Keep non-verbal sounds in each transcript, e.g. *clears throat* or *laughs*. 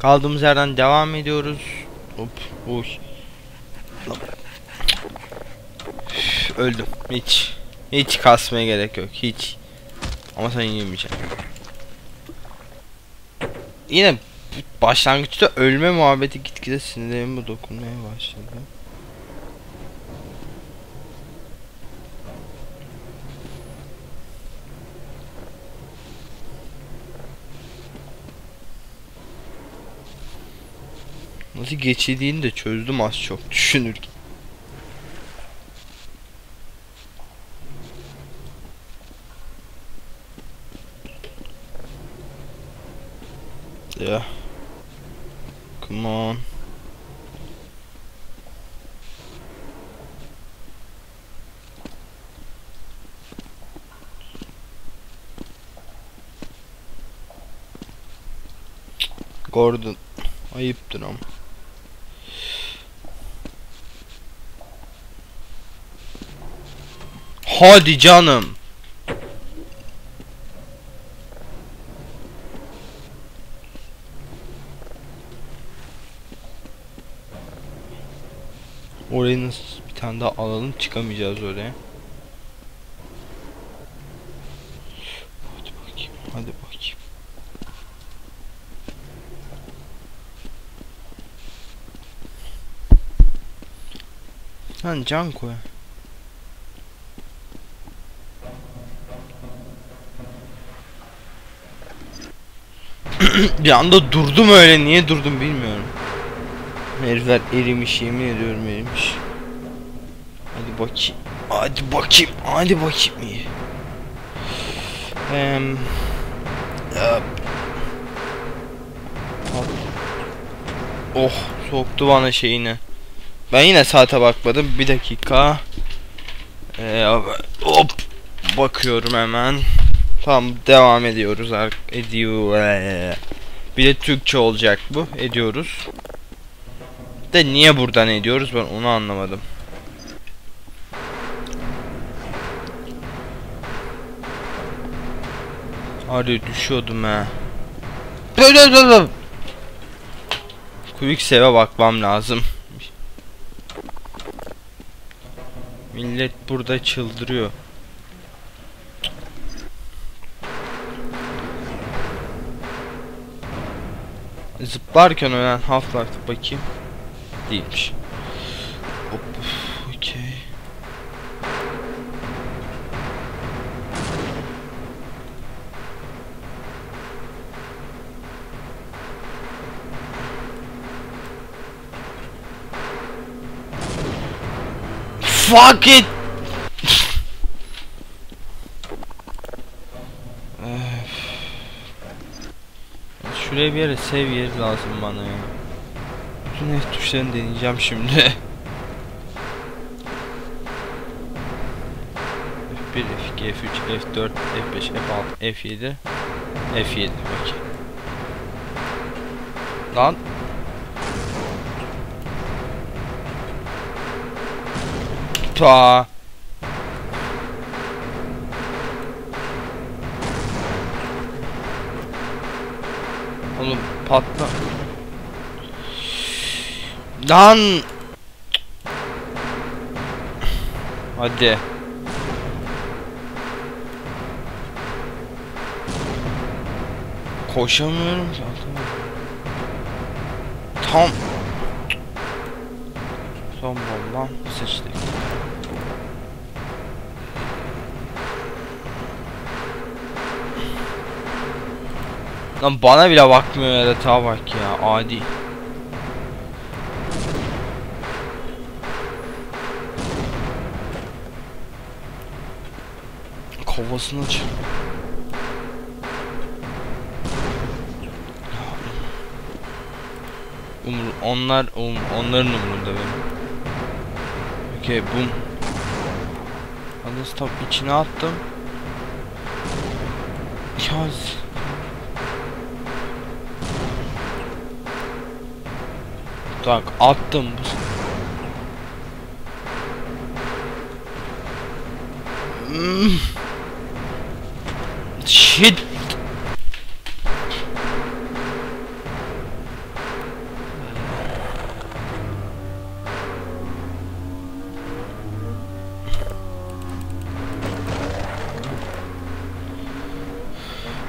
Kaldığımız yerden devam ediyoruz. Hop. Uy. Öldüm. Hiç. Hiç kasmaya gerek yok. Hiç. Ama sen yemeyeceksin. Yine başlangıçta ölme muhabbeti gitgide sinirlerime dokunmaya başladı. Nasıl geçildiğini de çözdüm az çok düşünürken. Yeah. Come on. Gordon ayıptır ama. Hadi canım. Orayı nasıl bir tane daha alalım çıkamayacağız oraya. Hadi bakayım, hadi bakayım. Lan can koy. *clears throat* bir anda durdum öyle niye durdum bilmiyorum. Herifler erimiş yemin ediyorum erimiş. Hadi bakayım. Hadi bakayım. Hadi bakayım iyi. Eee. Hop. Oh soktu bana şeyini. Ben yine saate bakmadım. Bir dakika. Ee, hop. Bakıyorum hemen. Tamam devam ediyoruz. Ediyor. Bir de Türkçe olacak bu. Ediyoruz. De niye buradan ediyoruz ben onu anlamadım. Harbi düşüyordum ha. Dur dur dur dur. Quick save'e bakmam lazım. Millet burada çıldırıyor. Zıplarken ölen Half-Life bakayım. Değilmiş. Hop, okey. Fuck it. Şuraya bir yere save yeri lazım bana ya. Bütün F tuşlarını deneyeceğim şimdi. F1, F2, F3, F4, F5, F6, F7 F7 okey. Lan Ta. Patla. Lan. Hadi. Koşamıyorum ki. Tam. Son bombam sıçtık. Lan bana bile bakmıyor ya da bak ya adi. Kovasını aç. Umur, onlar um, onların umurunda benim. Okey bum. Hadi stop içine attım. Yaz. Tak attım. Hmm. Shit.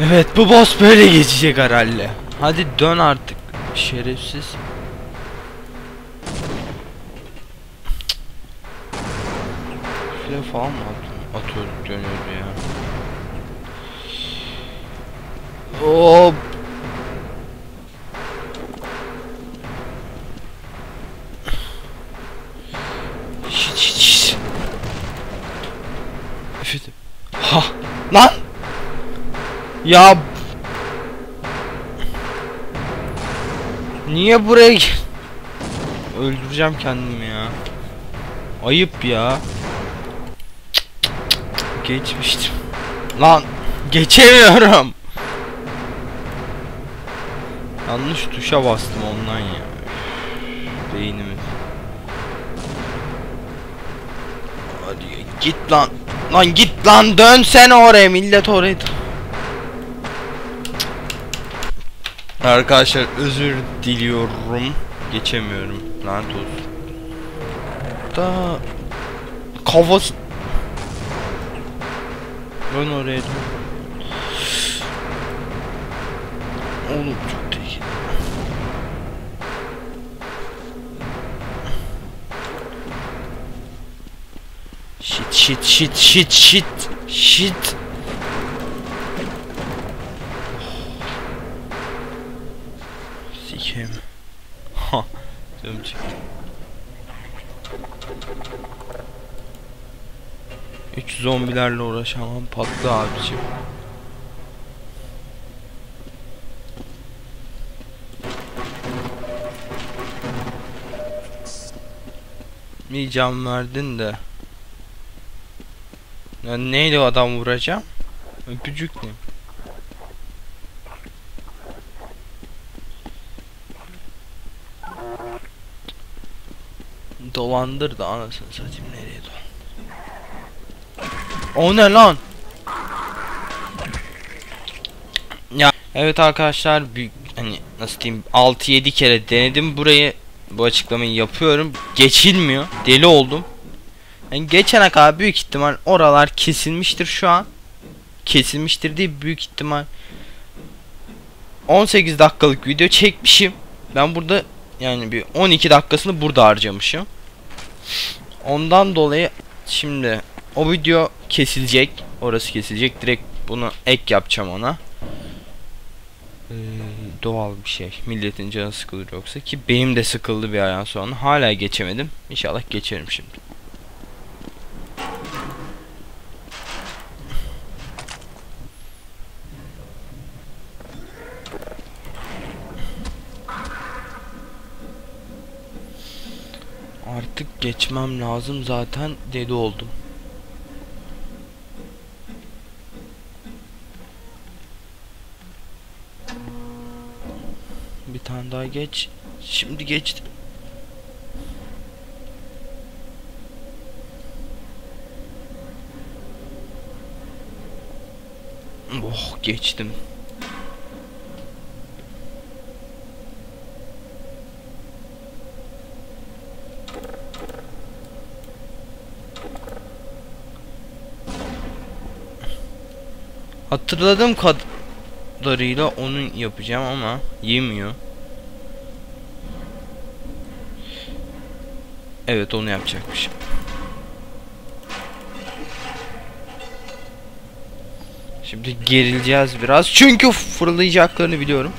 Evet bu boss böyle geçecek herhalde. Hadi dön artık şerefsiz. Falan mı atıyor, atıyor dönüyordu ya. Hop. Şit şit şit. Efendim. Ha lan. Ya Niye buraya Öldüreceğim kendimi ya. Ayıp ya. Geçmiştim. Lan geçemiyorum. Yanlış tuşa bastım ondan ya. Beynimi. Hadi git lan. Lan git lan dönsene oraya millet oraya. Arkadaşlar özür diliyorum. Geçemiyorum. Lanet olsun. Da kafası Dön oraya. Oğlum çok tehlikeli. Shit shit shit shit shit shit. Sikeyim. Ha. Canım çıktı. Üç zombilerle uğraşamam patlı abicim. Bir can verdin de. Ya neyle adam vuracağım? Öpücük ne? Dolandır da anasını satayım nereye? O ne lan? Ya. Evet arkadaşlar büyük hani nasıl diyeyim 6-7 kere denedim burayı. Bu açıklamayı yapıyorum. Geçilmiyor. Deli oldum. Yani geçene kadar büyük ihtimal oralar kesilmiştir şu an. Kesilmiştir diye büyük ihtimal. 18 dakikalık video çekmişim. Ben burada yani bir 12 dakikasını burada harcamışım. Ondan dolayı şimdi o video kesilecek. Orası kesilecek. Direkt bunu ek yapacağım ona. Ee, doğal bir şey. Milletin canı sıkılır yoksa ki benim de sıkıldı bir aydan sonra. Hala geçemedim. İnşallah geçerim şimdi. Artık geçmem lazım zaten dedi oldum. Tane daha geç. Şimdi geçti. Oh geçtim. Hatırladığım kadarıyla onun yapacağım ama yemiyor. Evet onu yapacakmış. Şimdi gerileceğiz biraz. Çünkü fırlayacaklarını biliyorum.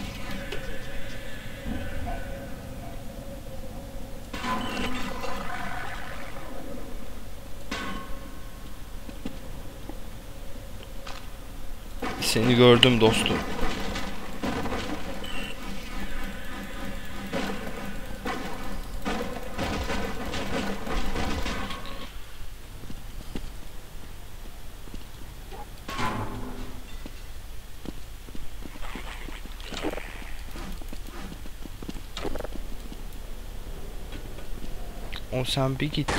Seni gördüm dostum. O sen bir git.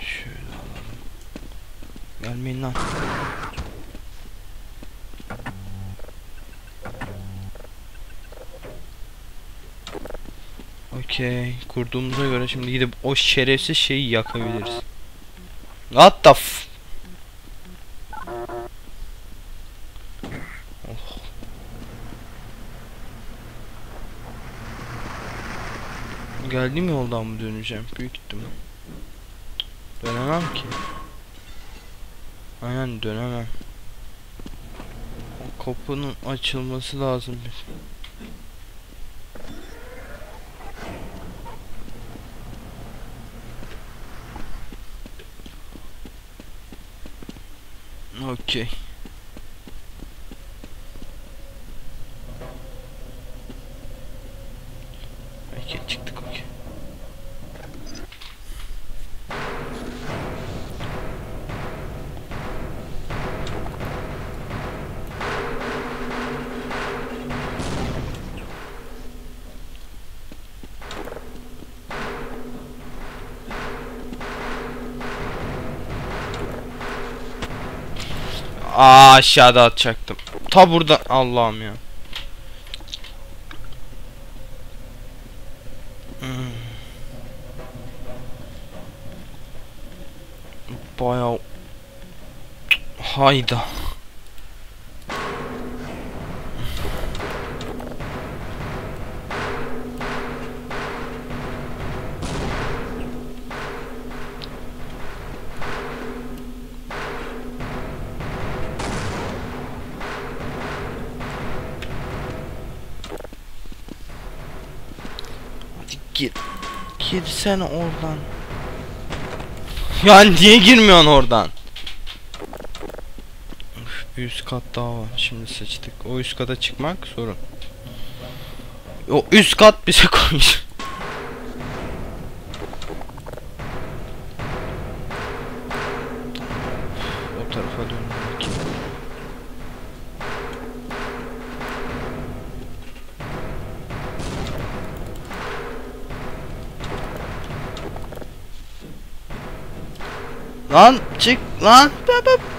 Şöyle alalım. Gelmeyin lan. Okey. Kurduğumuza göre şimdi gidip o şerefsiz şeyi yakabiliriz. What the Geldiğim yoldan mı döneceğim? Büyük ihtimal. Dönemem ki. Aynen dönemem. O kapının açılması lazım bir. Aa aşağıda atacaktım. Ta burada Allah'ım ya. Hmm. Bayağı Hayda. Gir. Girsene oradan. Ya niye girmiyorsun oradan? Üf, bir üst kat daha var. Şimdi sıçtık. O üst kata çıkmak sorun. O üst kat bize *laughs* koymuş. Lan çık lan. Bap, bap.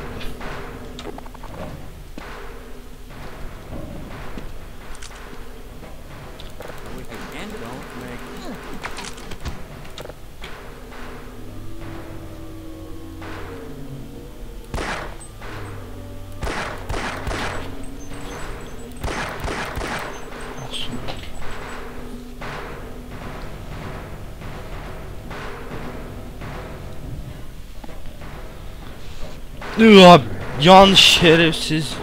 Üap, yan şerefsiz.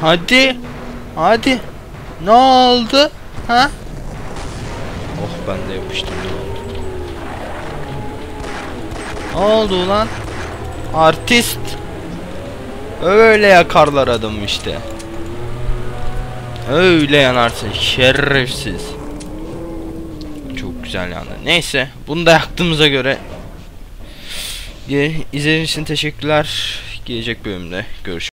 Hadi. Hadi. Ne oldu? Ha? Oh ben de yapıştım. Ne oldu lan? Artist. Öyle yakarlar adamı işte. Öyle yanarsın şerefsiz. Çok güzel yandı. Neyse bunu da yaktığımıza göre İzlediğiniz için teşekkürler. Gelecek bölümde görüşmek